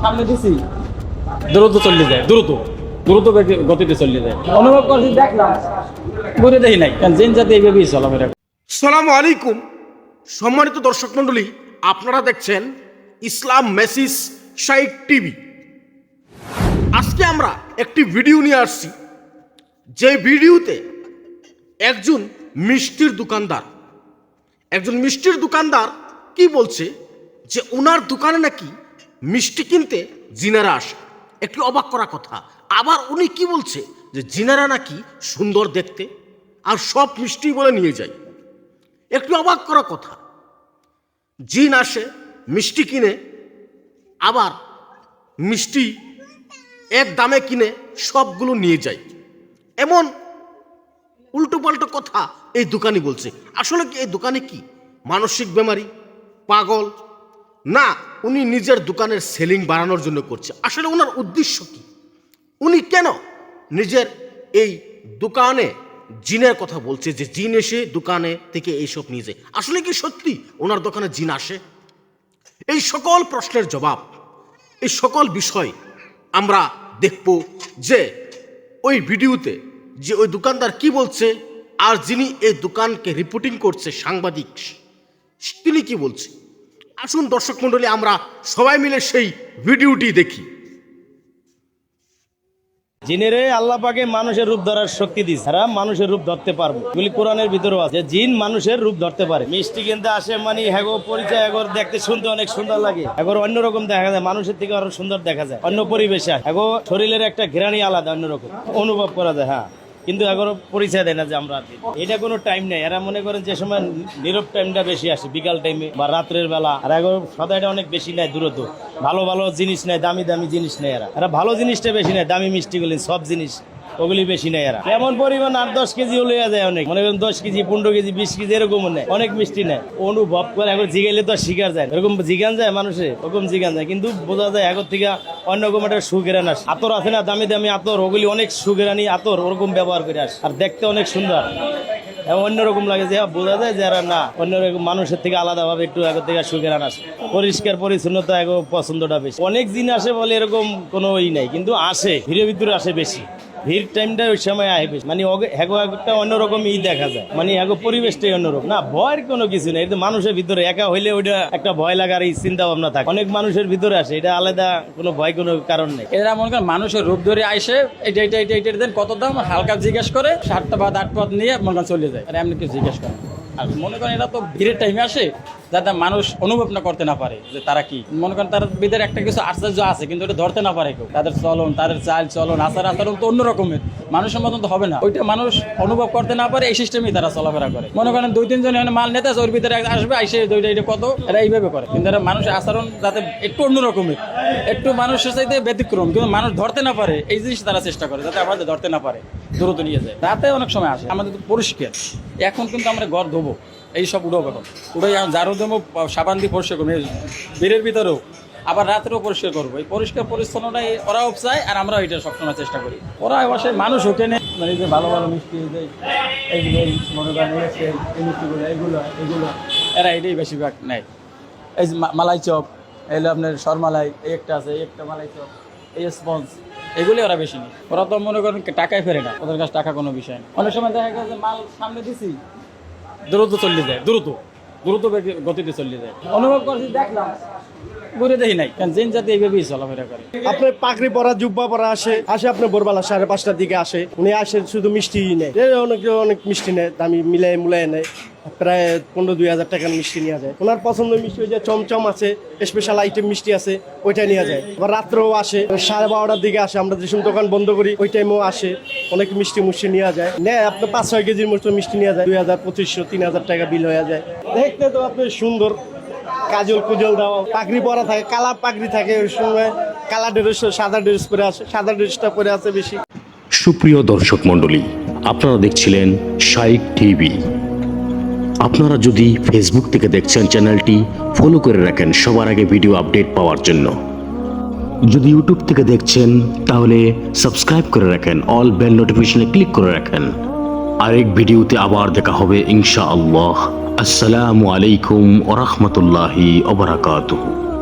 সামনে দিছি। দ্রুত চলে যায়, দ্রুত দ্রুত গতিতে চলে যায়। অনুভব করছি, দেখলাম ঘুরে দেখি নাই, কারণ জাতি এইভাবেই। সালামু আলাইকুম, সম্মানিত দর্শক মণ্ডলী, আপনারা দেখছেন ইসলাম মেসিস শাইক টিভি। আজকে আমরা একটি ভিডিও নিয়ে আসছি, যে ভিডিওতে একজন মিষ্টির দোকানদার, একজন মিষ্টির দোকানদার কি বলছে যে ওনার দোকানে নাকি মিষ্টি কিনতে জিনারা আসে। একটি অবাক করা কথা। আবার উনি কি বলছে? যে জিনারা নাকি সুন্দর দেখতে আর সব মিষ্টি বলে নিয়ে যায়। একটু অবাক করা কথা। জিন আসে, মিষ্টি কিনে, আবার মিষ্টি এক দামে কিনে সবগুলো নিয়ে যায়। এমন উল্টো পাল্টো কথা এই দোকানি বলছে। আসলে কি এই দোকানে কি মানসিক বেমারি, পাগল না, উনি নিজের দোকানের সেলিং বাড়ানোর জন্য করছে। আসলে ওনার উদ্দেশ্য কি? উনি কেন নিজের এই দোকানে জিনের কথা বলছে যে জিন এসে দোকানে থেকে এইসব নিয়ে যায়? আসলে কি সত্যি ওনার দোকানে জিন আসে? এই সকল প্রশ্নের জবাব, এই সকল বিষয় আমরা দেখব যে ওই ভিডিওতে যে ওই দোকানদার কি বলছে আর যিনি এই দোকানকে রিপোর্টিং করছে সাংবাদিক, তিনি কি বলছে? আসুন দর্শক মণ্ডলী, আমরা সবাই মিলে সেই ভিডিওটি দেখি। জিনেরে আল্লাহ পাকে মানুষের রূপ ধরার শক্তি দিচ্ছে তারা মানুষের রূপ ধরতে পারব। এগুলি কোরআনের ভিতরেও আছে। জিন মানুষের রূপ ধরতে পারে। মিষ্টি কিনতে আসে মানে হ্যাগো পরিচয় এগোর দেখতে শুনতে অনেক সুন্দর লাগে। এগোর অন্যরকম দেখা যায়। মানুষের থেকে আরও সুন্দর দেখা যায়। অন্য পরিবেশে এগো শরীরের একটা ঘেরানি আলাদা অন্যরকম অনুভব করা যায় হ্যাঁ। কিন্তু এখনও পরিচয় দেয় না যে আমরা। এটা কোনো টাইম নেই। এরা মনে করেন যে সময় নীরব টাইমটা বেশি আসে, বিকাল টাইমে বা রাত্রের বেলা। আর এগোর সদাইটা অনেক বেশি নেয়, দূরত্ব। ভালো ভালো জিনিস নেয়, দামি দামি জিনিস নেয় এরা। এরা ভালো জিনিসটা বেশি নেয়, দামি মিষ্টি মিষ্টিগুলি, সব জিনিস। ওগুলি বেশি নেয় এরা। এমন পরিমাণ আট দশ কেজি লইয়া যায় অনেক। মনে করেন দশ কেজি পনেরো কেজি বিশ কেজি এরকম নেয় অনেক মিষ্টি নেয় অনুভব করে এখন জিগাইলে তো শিকার যায় এরকম জিগান যায় মানুষে? ওরকম জিগান যায়। কিন্তু বোঝা যায় এখন থেকে অন্যরকম একটা সুগেরান আসে। আতর আছে না দামি দামি আতর ওগুলি অনেক সুগেরানি আতর ওরকম ব্যবহার করে আসে। আর দেখতে অনেক সুন্দর। অন্যরকম লাগে যে হ্যাঁ, বোঝা যায় যে এরা না। অন্যরকম মানুষের থেকে আলাদাভাবে একটু আগের থেকে সুগেরান আসে। পরিষ্কার পরিচ্ছন্নতা এগো পছন্দটা বেশি। অনেক দিন আসে বলে এরকম কোনো ই নাই। কিন্তু আসে ভিড়ের ভিতরে আসে বেশি। ভিড় টাইমটা ওই সময় আসবে মানে হ্যাগো একটা অন্যরকম ই দেখা যায়। মানে হ্যাগো পরিবেশটাই অন্যরকম। না ভয়ের কোনো কিছু নেই। এটা মানুষের ভিতরে একা হইলে ওইটা একটা ভয় লাগার এই চিন্তা ভাবনা থাকে। অনেক মানুষের ভিতরে আসে। এটা আলাদা কোনো ভয়, কোনো কারণ নেই। এরা মনে করেন মানুষের রূপ ধরে আসে এটা এটা এটা এটা দেন কত দাম? হালকা জিজ্ঞেস করে সাতটা বা আট পথ নিয়ে মনে চলে যায়। আর এমনি কিছু জিজ্ঞেস করে। আর মনে করেন এরা তো ভিড়ের টাইমে আসে, যাতে মানুষ অনুভব না করতে না পারে যে তারা কি। মনে করেন তার ভিতরে একটা কিছু আশ্চর্য আছে, কিন্তু ওটা ধরতে না পারে কেউ। তাদের চলন, তাদের চাল চলন, আচার আচরণ তো অন্য রকমের মানুষের মতন তো হবে না। ওইটা মানুষ অনুভব করতে না পারে, এই সিস্টেমেই তারা চলাফেরা করে। মনে করেন দুই তিনজন এখানে মাল নিতে ওর ভিতরে আসবে, আইসে দুইটা এটা কত, এরা এইভাবে করে। কিন্তু এরা মানুষের আচরণ যাতে একটু অন্যরকমের। একটু মানুষের চাইতে ব্যতিক্রম, কিন্তু মানুষ ধরতে না পারে, এই জিনিস তারা চেষ্টা করে, যাতে আমাদের ধরতে না পারে। দ্রুত নিয়ে যায়। রাতে অনেক সময় আসে, আমাদের তো পরিষ্কার। এখন কিন্তু আমরা ঘর ধোবো, এই সব উঠো এখন। উঠে এখন ঝাড়ু দেবো, সাবান দিয়ে পরিষ্কার করব বেরের ভিতরেও। আবার রাত্রেও পরিষ্কার করব। এই পরিষ্কার পরিচ্ছন্নটাই ওরাও চায় আর আমরাও এটা সবসময় চেষ্টা করি। ওরা অবশ্যই মানুষ ওকে নেই মানে যে ভালো ভালো মিষ্টি, এই যে এইগুলো এই মনে করেন এই মিষ্টিগুলো এইগুলো এগুলো এরা এটাই বেশিরভাগ নেয়। এই মালাই চপ এগুলো আপনার সরমালাই এই একটা আছে, এই একটা মালাই চপ, এই স্পঞ্জ। এগুলি ওরা বেশি নেই ওরা তো মনে করেন টাকায় ফেরে না ওদের কাছে টাকা কোনো বিষয় না অনেক সময় দেখা গেছে মাল সামনে দিছি। দ্রুত চলে যায় দ্রুত। দ্রুত গতিতে চলে যায়। অনুভব করছি দেখলাম। ঘুরে দেখি নাই কারণ জিন জাতি এইভাবেই চলাফেরা করে। আপনার পাগড়ি পরা জুব্বা পরা আসে আসে আপনার ভোরবেলা সাড়ে পাঁচটার দিকে আসে। উনি আসে শুধু মিষ্টি নেয়। অনেক অনেক মিষ্টি নেয় দামি মিলাই মুলাই নেয়। প্রায় পনেরো দুই হাজার টাকার মিষ্টি নিয়ে যায়। ওনার পছন্দের মিষ্টি ওই যে চমচম আছে স্পেশাল আইটেম মিষ্টি আছে ওইটা নিয়ে যায়। আবার রাত্রেও আসে, সাড়ে বারোটার দিকে আসে, আমরা যে সময় দোকান বন্ধ করি, ওই টাইমেও আসে, অনেক মিষ্টি মুষ্টি নিয়ে যায়। নেয়, আপনার পাঁচ ছয় কেজির মতো মিষ্টি নিয়ে যায়, দুই হাজার, পঁচিশশো, তিন হাজার টাকা বিল হয়ে যায়। দেখতে তো আপনি সুন্দর, কাজল কুজল দেওয়া, পাগড়ি পরা থাকে কালা পাগড়ি থাকে, ওই সময় কালা ড্রেস সাদা ড্রেস পরে আসে, সাদা ড্রেসটা পরে আছে বেশি। সুপ্রিয় দর্শক মণ্ডলী, আপনারা দেখছিলেন শাইক টিভি। আপনারা যদি ফেসবুক থেকে দেখছেন চ্যানেলটি ফলো করে রাখেন সবার আগে ভিডিও আপডেট পাওয়ার জন্য। যদি ইউটিউব থেকে দেখছেন, তাহলে সাবস্ক্রাইব করে রাখেন অল বেল নোটিফিকেশনে ক্লিক করে রাখেন। আরেক ভিডিওতে আবার দেখা হবে ইনশা আল্লাহ আসসালামু আলাইকুম ওরহমতুল্লাহি ওবরাকাতুহু